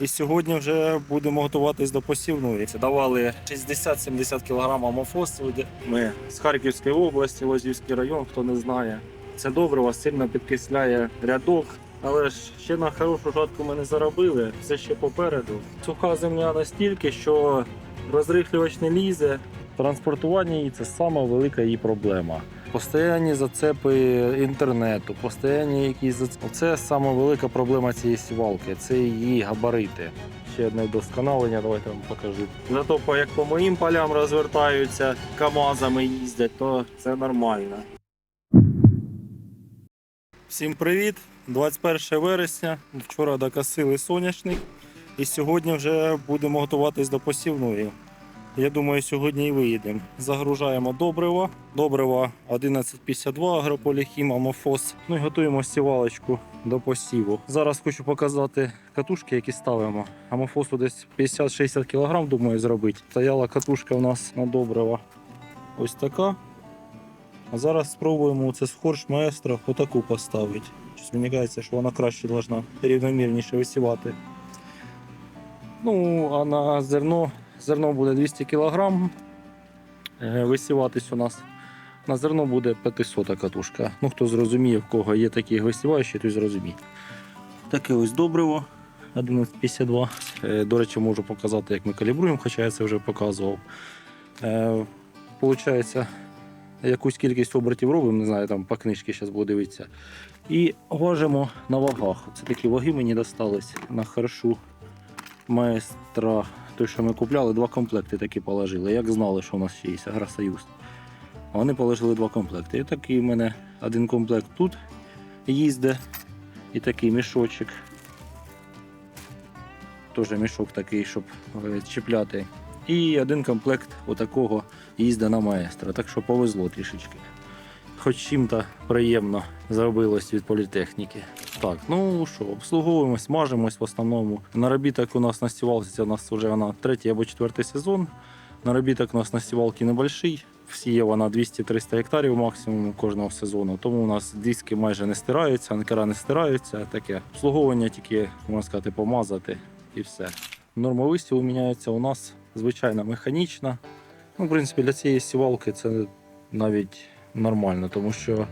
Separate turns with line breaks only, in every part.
І сьогодні вже будемо готуватись до посівної. Давали 60-70 кг амофосу. Ми з Харківської області, Лозівський район, хто не знає. Це добриво сильно підкисляє рядок. Але ж ще на хорошу жатку ми не заробили, все ще попереду. Суха земля настільки, що розрихлювач не лізе. Транспортування її це сама велика її проблема. Постоянні зацепи інтернету, постоянні якісь зацепи. Це сама велика проблема цієї сівалки, це її габарити. Ще одне вдосконалення, давайте вам покажу. Зато по- як по моїм полям розвертаються, КАМАЗами їздять, то це нормально. Всім привіт! 21 вересня. Вчора докосили соняшник. І сьогодні вже будемо готуватись до посівної. Я думаю, сьогодні і виїдемо. Загружаємо добрива. Добрива 1152, агрополіхім, амофос. Ну і готуємо сівалочку до посіву. Зараз хочу показати катушки, які ставимо. Амофосу десь 50-60 кг, думаю, зробити. Стояла катушка у нас на добрива. Ось така. А зараз спробуємо це з хорш маестро отаку поставити. Мені кажеться, що вона краще должна рівномірніше висівати. Ну, а на зерно, зерно буде 200 кг. Висіватись у нас. На зерно буде 500 катушка. Ну, хто зрозуміє, в кого є такі висіваючі, той зрозуміє. Таке ось добриво 1152. Е, До речі, можу показати, як ми калібруємо, хоча я це вже показував. Е, Получається, якусь кількість обертів робимо, не знаю, там по книжці зараз буду дивитися. І важимо на вагах. Це такі ваги мені достались на харшу майстра. Той, що ми купляли, два комплекти такі положили. Як знали, що у нас ще є Агросоюз. Вони положили два комплекти. І такий у мене один комплект тут їздить. І такий мішочок. Теж мішок такий, щоб е, чіпляти. І один комплект отакого їздить на маестро. Так що повезло трішечки. Хоч чим-то приємно зробилось від політехніки. Так, ну що, обслуговуємось, мажемось в основному. Наробіток у нас настівався, це у нас вже вона третій або четвертий сезон. Наробіток у нас настівалки небольший. Всіє вона 200-300 гектарів максимум кожного сезону. Тому у нас диски майже не стираються, анкера не стираються. Таке обслуговування тільки, можна сказати, помазати і все. Норма висіву міняється у нас звичайно механічна. Ну, в принципі, для цієї сівалки це навіть нормально, тому що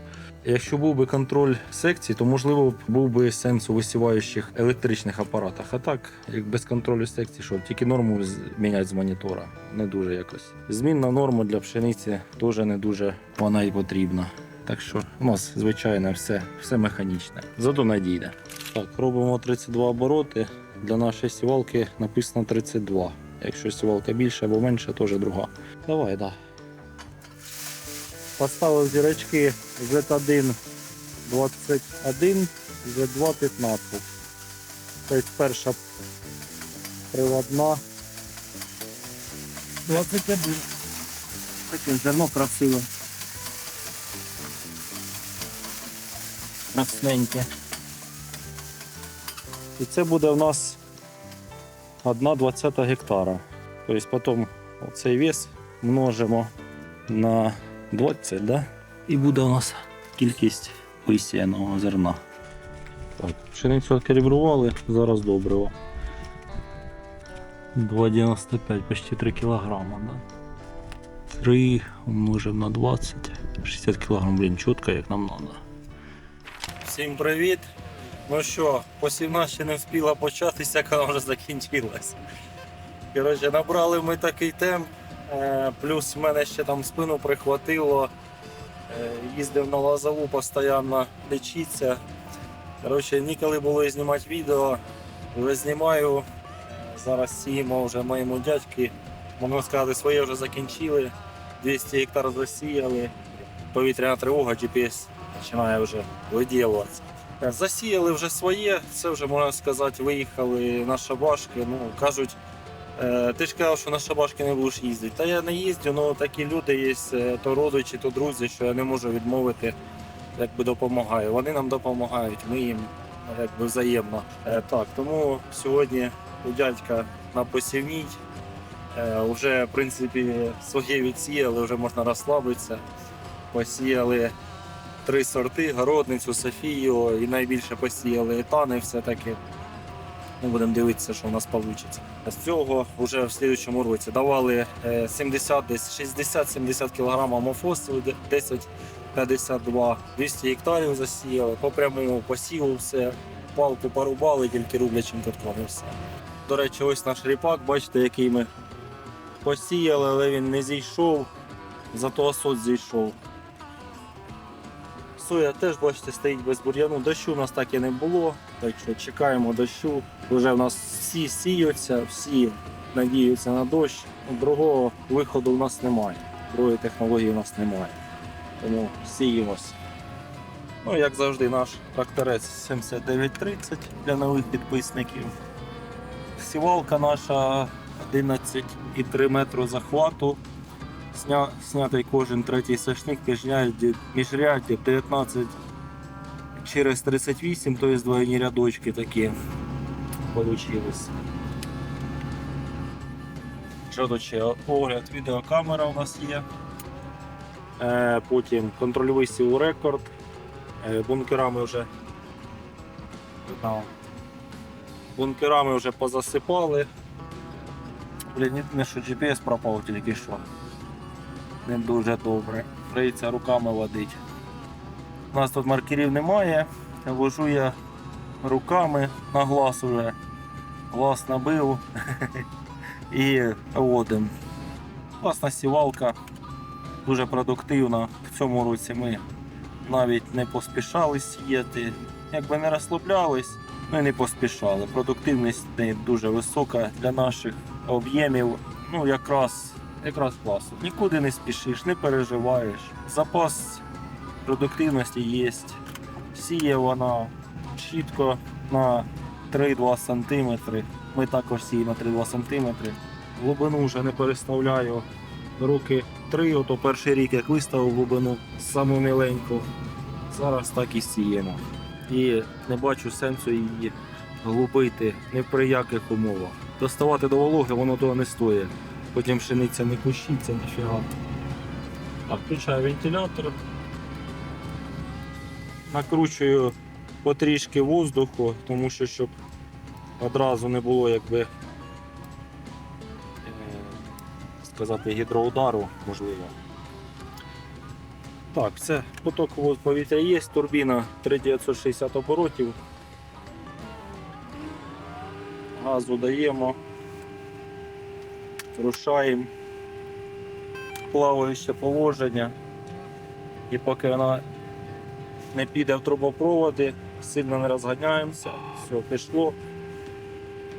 якщо був би контроль секцій, то можливо був би сенс у висіваючих електричних апаратах. А так, як без контролю секцій, що тільки норму міняти з монітора. Не дуже якось. Змінна норма для пшениці теж не дуже вона і потрібна. Так що у нас звичайно все, все механічне. Зато надійне. Так, робимо 32 обороти. Для нашої сівалки написано 32. Якщо сівалка більше або менше, теж друга. Давай, да. Поставив зірочки Z1 21, Z2 15. Тобто перша приводна. 21. Таке зерно красиве. Красненьке. І це буде в нас 1,20 гектара. Тобто потім цей вес множимо на 20, да? і буде у нас кількість висіяного зерна. Так, пшеницю откалібрували, зараз добриво. 2,95, почти 3 кілограма. Да? 3 умножив на 20, 60 кілограм, блін, чітко, як нам треба. Всім привіт! Ну що, посівна ще не встигла початися, коли вже закінчилась. Коротше, набрали ми такий темп, плюс в мене ще там спину прихватило. Е, Їздив на лазову постійно лечитися. Коротше, ніколи було знімати відео. Вже знімаю. Е, Зараз сіємо вже моєму дядьки. Можна сказати, своє вже закінчили. 200 гектар засіяли. Повітряна тривога, GPS починає вже виділюватися. Е, Засіяли вже своє, це вже можна сказати, виїхали на шабашки. Ну, кажуть, Е, Ти ж казав, що на шабашки не будеш їздити. Та я не їздю, але такі люди є, е, то родичі, то друзі, що я не можу відмовити, якби допомагаю. Вони нам допомагають, ми їм якби взаємно. Е, Так, тому сьогодні у дядька на посівній. Е, Вже, в принципі, своє відсіяли, вже можна розслабитися. Посіяли три сорти: городницю, Софію і найбільше посіяли етани все-таки. Ми будемо дивитися, що в нас вийде. З цього вже в слідчому році давали е, 70, десь 60-70 кг амофосу, 10-52, 200 гектарів засіяли, по прямому посіву все, палку порубали, тільки рублячим катком все. До речі, ось наш ріпак, бачите, який ми посіяли, але він не зійшов, зато осот зійшов. Соя теж, бачите, стоїть без бур'яну. Дощу у нас так і не було, так що чекаємо дощу. Вже в нас всі сіються, всі надіються на дощ. Другого виходу у нас немає. Другої технології у нас немає. Тому сіємось. Ну, як завжди, наш тракторець 7930 для нових підписників. Сівалка наша 11,3 метру захвату. Сня, снятий кожен третій сошник міжрядді, міжрядді 19 через 38, тобто двойні рядочки такі получились. Що тут ще? Огляд, відеокамера у нас є. Е, потім контрольовий сіл рекорд. Е, бункерами вже. Бункерами вже позасипали. Блін, не- не що GPS пропав тільки що не дуже добре. Прийдеться руками водити. У нас тут маркерів немає. Вожу я руками на глаз уже. Глаз набив і водим. Класна сівалка, дуже продуктивна. В цьому році ми навіть не поспішали сіяти. Якби не розслаблялись, ми не поспішали. Продуктивність не дуже висока для наших об'ємів. Ну, якраз якраз класно. Нікуди не спішиш, не переживаєш. Запас продуктивності є. Сіє вона чітко на 3-2 см. Ми також сіємо на 3-2 см. Глибину вже не переставляю. Роки 3, ото перший рік, як виставив глибину саму міленьку. Зараз так і сіємо. І не бачу сенсу її глубити ні при яких умовах. Доставати до вологи воно того не стоїть. Потім пшениця не кущиться, ніфіга. Так, включаю вентилятор. Накручую потрішки воздуху, тому що щоб одразу не було якби е, сказати гідроудару, можливо. Так, це поток повітря є, турбіна 3960 оборотів. Газу даємо рушаємо плаваюче положення. І поки вона не піде в трубопроводи, сильно не розганяємося. Все, пішло.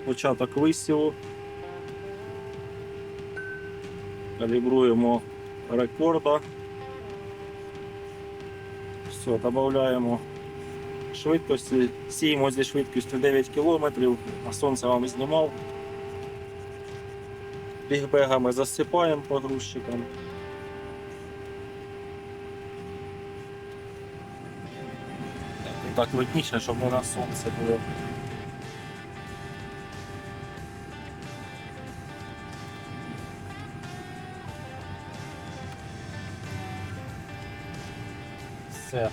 Початок висіву. Калібруємо рекорда. Все, додаємо швидкості. Сіємо зі швидкістю 9 км, а сонце вам знімав. Бігбегами засипаємо погрузчиком. Так видніше, щоб не на сонце було. Все.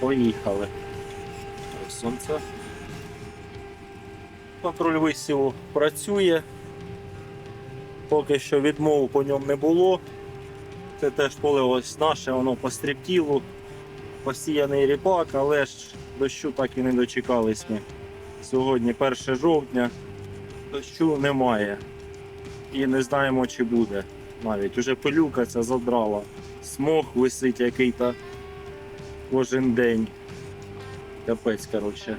Поїхали. Сонце. Контроль висіву працює. Поки що відмов по ньому не було. Це теж поле ось наше, воно по стріптілу. Посіяний ріпак, але ж дощу так і не дочекались ми. Сьогодні 1 жовтня, дощу немає. І не знаємо, чи буде навіть. Уже пилюка ця задрала. Смог висить який-то кожен день. Капець, коротше.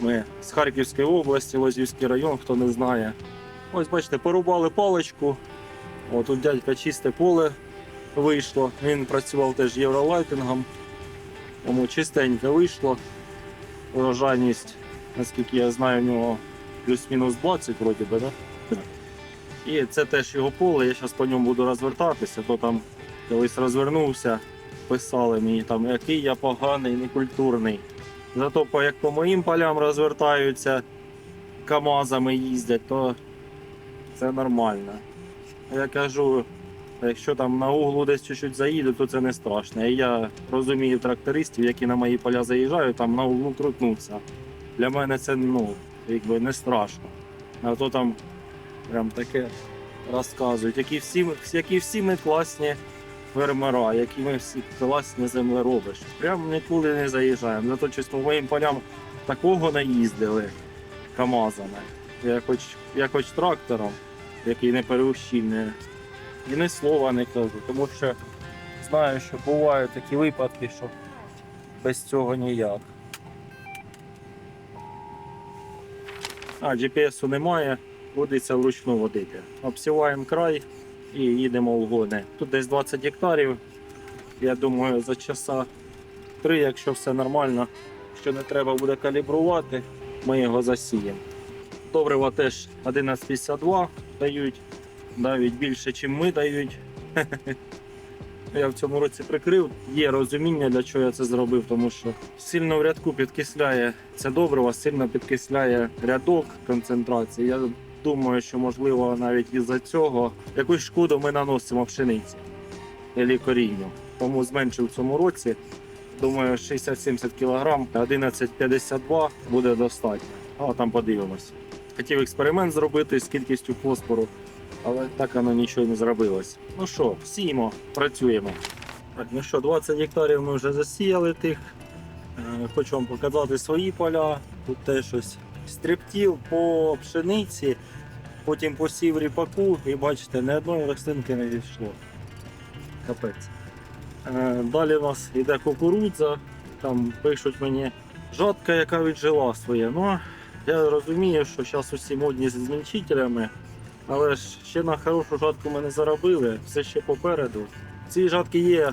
Ми з Харківської області, Лозівський район, хто не знає. Ось бачите, порубали паличку. О, тут дядька чисте поле вийшло. Він працював теж євролайтингом. Тому чистенько вийшло. Урожайність, наскільки я знаю, у нього плюс-мінус 20 вроді би, да? І це теж його поле, я зараз по ньому буду розвертатися, то там колись розвернувся, писали мені там, який я поганий, некультурний. Зато як по моїм полям розвертаються, КАМАЗами їздять, то це нормально. Я кажу, якщо там на углу десь чуть-чуть заїду, то це не страшно. І я розумію трактористів, які на мої поля заїжджають, там на углу крутнуться. Для мене це ну, якби не страшно. А то там прям таке розказують, які всі, які всі ми класні фермера, які ми всі класні землероби. що Прям нікуди не заїжджаємо. Зато чисто моїм полям такого не їздили КАМАЗами. Я хоч, я хоч трактором, який не переущільний. І ні слова не кажу, тому що знаю, що бувають такі випадки, що без цього ніяк. А, GPS-у немає, водиться вручну водити. Обсіваємо край і їдемо в гони. Тут десь 20 гектарів. Я думаю, за часа три, якщо все нормально, що не треба буде калібрувати, ми його засіємо. Добрива теж 11,52 дають, навіть більше, ніж ми дають. Я в цьому році прикрив. Є розуміння, для чого я це зробив, тому що сильно в рядку підкисляє це добриво, сильно підкисляє рядок концентрації. Я думаю, що можливо навіть із-за цього якусь шкоду ми наносимо пшениці і корінню. Тому зменшив в цьому році. Думаю, 60-70 кг, 11,52 буде достатньо. А там подивимось. Хотів експеримент зробити з кількістю фосфору, але так воно нічого не зробилось. Ну що, сіємо, працюємо. Так, ну що, 20 гектарів ми вже засіяли тих. Е, Хочу вам показати свої поля. Тут теж щось стрибтів по пшениці, потім посів ріпаку і бачите, ні одної рослинки не зійшло. Капець. Е, Далі у нас йде кукурудза, там пишуть мені жатка, яка віджила своє. Ну, я розумію, що зараз усі модні з змільчителями, але ж ще на хорошу жатку ми не заробили, все ще попереду. В цій жатки є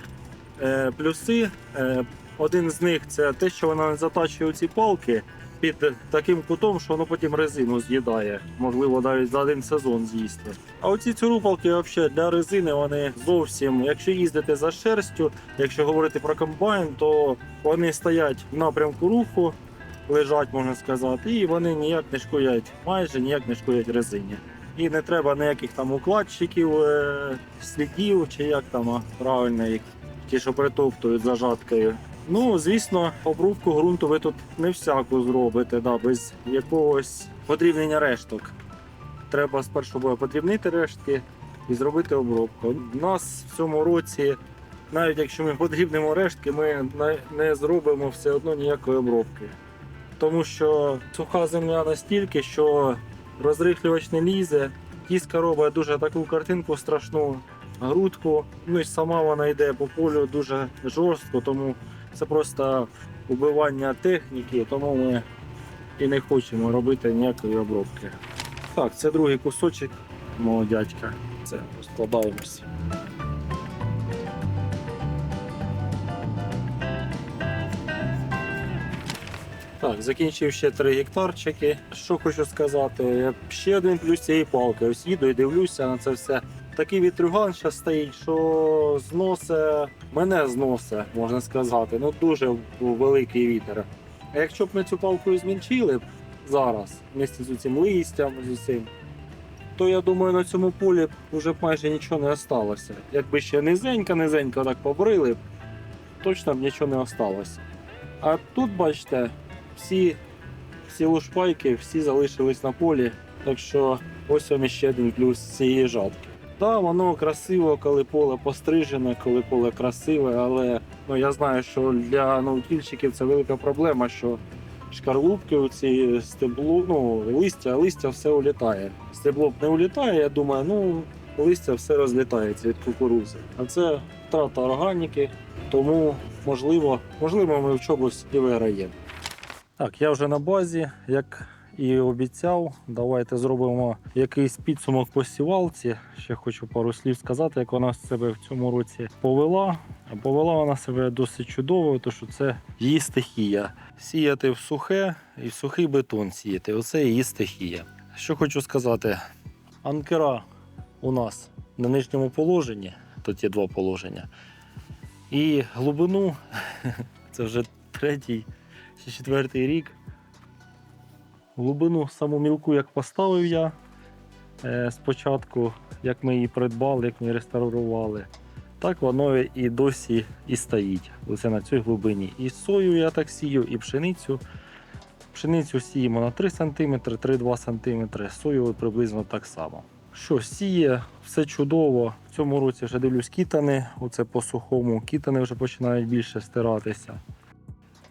е, плюси. Е, один з них це те, що вона не затачує ці палки під таким кутом, що воно потім резину з'їдає. Можливо, навіть за один сезон з'їсти. А оці цюрупалки взагалі для резини вони зовсім, якщо їздити за шерстю, якщо говорити про комбайн, то вони стоять в напрямку руху, лежать, можна сказати, і вони ніяк не шкодять, майже ніяк не шкодять резині. І не треба ніяких там укладчиків, е, слідів, чи як там правильно ті, що притоптують за жаткою. Ну, звісно, обрубку ґрунту ви тут не всяку зробите, да, без якогось подрібнення решток. Треба спершу буде подрібнити рештки і зробити обробку. У нас в цьому році, навіть якщо ми подрібнемо рештки, ми не зробимо все одно ніякої обробки. Тому що суха земля настільки, що розрихлювач не лізе, кіска робить дуже таку картинку страшну, грудку. Ну і сама вона йде по полю дуже жорстко, тому це просто убивання техніки, тому ми і не хочемо робити ніякої обробки. Так, це другий кусочок мого дядька. Це розкладаємося. Так, закінчив ще 3 гектарчики. Що хочу сказати, ще один плюс цієї палки. Ось їду і дивлюся на це все. Такий вітрюган ще стоїть, що зносе, мене зносе, можна сказати. Ну дуже великий вітер. А якщо б ми цю палку змінчили б зараз, вместе з цим листям, з усім, то я думаю, на цьому полі вже майже нічого не осталося. Якби ще низенько-низенько так побрили точно б нічого не осталося. А тут, бачите, всі, всі лушпайки, всі залишились на полі. Так що ось вам ще один плюс цієї жатки. Так, воно красиво, коли поле пострижене, коли поле красиве, але ну, я знаю, що для наутільщиків це велика проблема, що шкарлупки у ці стебло, ну, листя, листя все улітає. Стебло не улітає, я думаю, ну листя все розлітається від кукурузи. А це втрата органіки, тому можливо, можливо, ми в чомусь і виграємо. Так, я вже на базі, як і обіцяв. Давайте зробимо якийсь підсумок по сівалці. Ще хочу пару слів сказати, як вона себе в цьому році повела. Повела вона себе досить чудово, тому що це її стихія. Сіяти в сухе і в сухий бетон сіяти. Оце її стихія. Що хочу сказати, анкера у нас на нижньому положенні, тут є два положення. І глибину це вже третій чи четвертий рік. Глибину саму мілку як поставив я е, спочатку, як ми її придбали, як ми її реставрували, так воно і досі і стоїть. Оце на цій глибині. І сою я так сію, і пшеницю. Пшеницю сіємо на 3 см, 3-2 см, сою приблизно так само. Що сіє, все чудово. В цьому році вже дивлюсь кітани, оце по сухому, кітани вже починають більше стиратися.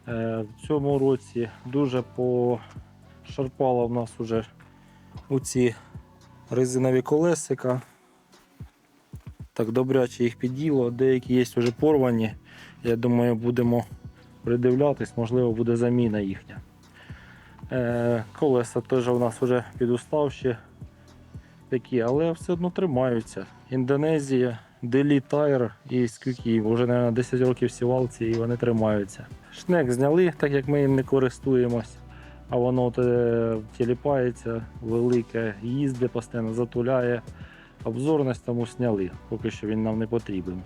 Е, в цьому році дуже пошарпало в нас уже оці резинові колесика. Так добряче їх піділо, деякі є вже порвані. Я думаю, будемо придивлятись, можливо, буде заміна їхня. Е, колеса теж у нас вже підуставші такі, але все одно тримаються. Індонезія, Делі Tire і SQK. Вже, мабуть, 10 років сівалці і вони тримаються. Шнек зняли, так як ми їм не користуємось. А воно е, тіліпається, велике, їздить постійно, затуляє. Обзорність тому сняли, поки що він нам не потрібен.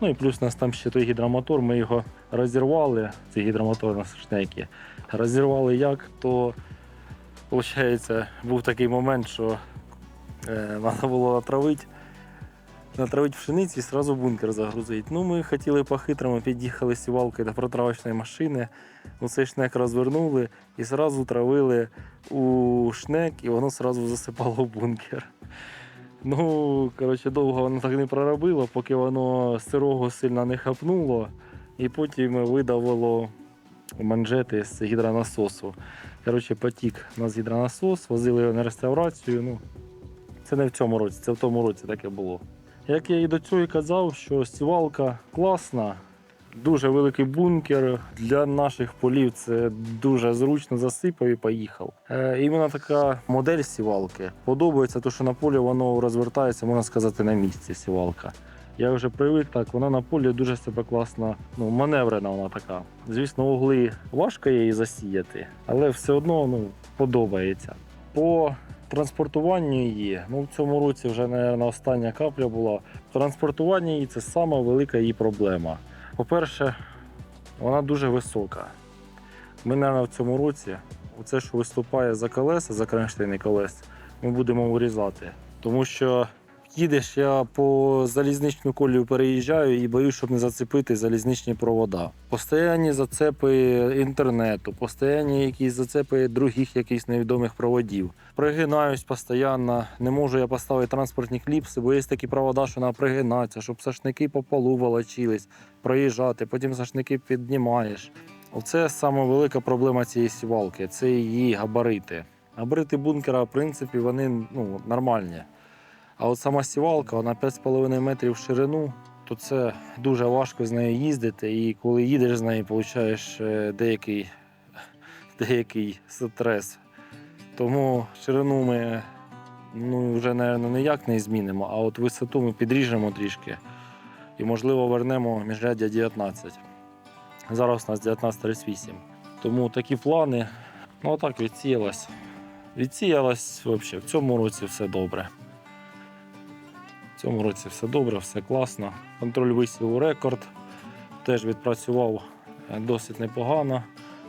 Ну і плюс у нас там ще той гідромотор, ми його розірвали, цей гідромотор на шнекі. Розірвали як, то виходить, був такий момент, що треба було натравити, натравити пшениці і одразу бункер загрузити. Ну, ми хотіли по-хитрому, під'їхали сівалкою до протравочної машини, ну, цей шнек розвернули і одразу травили у шнек, і воно одразу засипало бункер. Ну, коротше, довго воно так не проробило, поки воно сирого сильно не хапнуло, і потім видавило манжети з гідронасосу. Коротше, потік у нас гідронасос, возили його на реставрацію. Ну, це не в цьому році, це в тому році таке було. Як я і до цього і казав, що сівалка класна, дуже великий бункер. Для наших полів це дуже зручно засипав і поїхав. Е, іменно така модель сівалки. Подобається, то що на полі воно розвертається, можна сказати, на місці сівалка. Я вже привик так, вона на полі дуже себе класно, ну, маневрена вона така. Звісно, угли важко її засіяти, але все одно ну, подобається. По транспортуванню її, ну в цьому році вже, мабуть, остання капля була. Транспортування її це сама велика її проблема. По-перше, вона дуже висока. Ми, мабуть, в цьому році, оце, що виступає за колеса, за кронштейни колес, ми будемо вирізати. Тому що їдеш, я по залізничну колію переїжджаю і боюсь, щоб не зацепити залізничні провода. Постоянні зацепи інтернету, постоянні якісь зацепи других якихось невідомих проводів. Пригинаюсь постійно, не можу я поставити транспортні кліпси, бо є такі провода, що треба пригинатися, щоб сашники по полу волочились, проїжджати, потім сашники піднімаєш. Оце саме велика проблема цієї сівалки, це її габарити. Габарити бункера, в принципі, вони ну, нормальні. А от сама сівалка, вона 5,5 метрів в ширину, то це дуже важко з нею їздити. І коли їдеш з нею, получаєш е, деякий, деякий стрес. Тому ширину ми ну, вже, мабуть, ніяк не змінимо, а от висоту ми підріжемо трішки і, можливо, вернемо міжряддя 19. Зараз у нас 19.38. Тому такі плани. Ну, отак відсіялась. Відсіялась взагалі. В цьому році все добре. В цьому році все добре, все класно. Контроль висів у рекорд. Теж відпрацював е, досить непогано.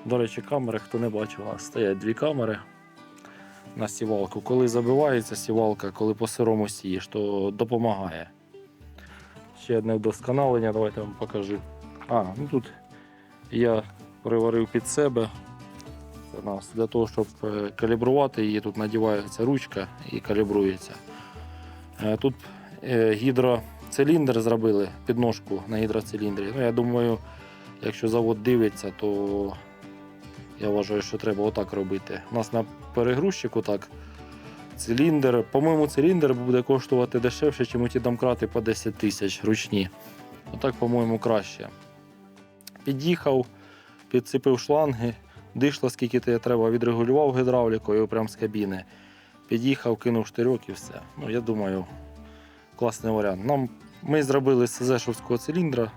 До речі, камери, хто не бачив, стоять дві камери на сівалку. Коли забивається сівалка, коли по сирому сієш, то допомагає. Ще одне вдосконалення, давайте вам покажу. А, ну тут я приварив під себе. Це нас для того, щоб е, калібрувати її, тут надівається ручка і калібрується. Е, Тут гідроциліндр зробили, підножку на гідроциліндрі. Ну, я думаю, якщо завод дивиться, то я вважаю, що треба отак робити. У нас на перегрузчику так. Циліндр, по-моєму, циліндр буде коштувати дешевше, ніж ті домкрати по 10 тисяч ручні. Отак, по-моєму, краще. Під'їхав, підцепив шланги, дишло, скільки тебе треба, відрегулював гідравлікою прямо з кабіни. Під'їхав, кинув штирьок і все. Ну, я думаю, класний варіант. Нам, ми зробили з СЗшовського циліндра,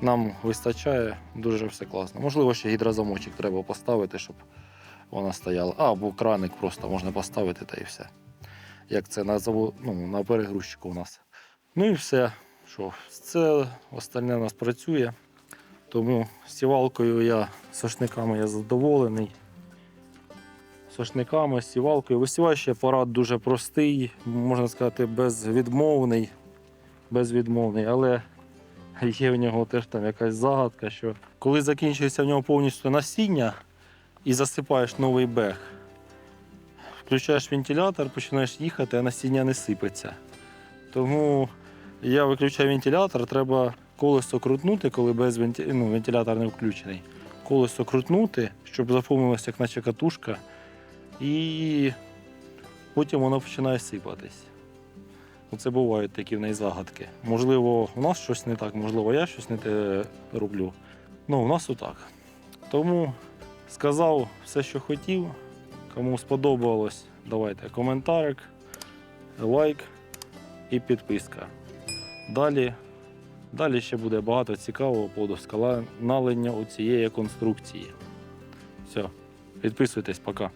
нам вистачає, дуже все класно. Можливо, ще гідрозамочок треба поставити, щоб вона стояла. А, або краник просто можна поставити та і все. Як це на, завод, ну, на перегрузчику у нас. Ну і все. Що, це остальне у нас працює. Тому сівалкою я сошниками я задоволений. Сошниками, сівалкою. Висіваючий апарат дуже простий, можна сказати, безвідмовний. Безвідмовний, але є в нього теж там якась загадка, що коли закінчується в нього повністю насіння, і засипаєш новий бег. Включаєш вентилятор, починаєш їхати, а насіння не сипеться. Тому я виключаю вентилятор, треба колесо крутнути, коли без венті... ну, вентилятор не включений. Колесо крутнути, щоб заповнилося як наче катушка, і потім воно починає сипатись. Це бувають такі в неї загадки. Можливо, у нас щось не так, можливо, я щось не те роблю. Ну, у нас отак. Тому сказав все, що хотів. Кому сподобалось, давайте коментарик, лайк і підписка. Далі, далі ще буде багато цікавого по у цієї конструкції. Все, підписуйтесь, пока.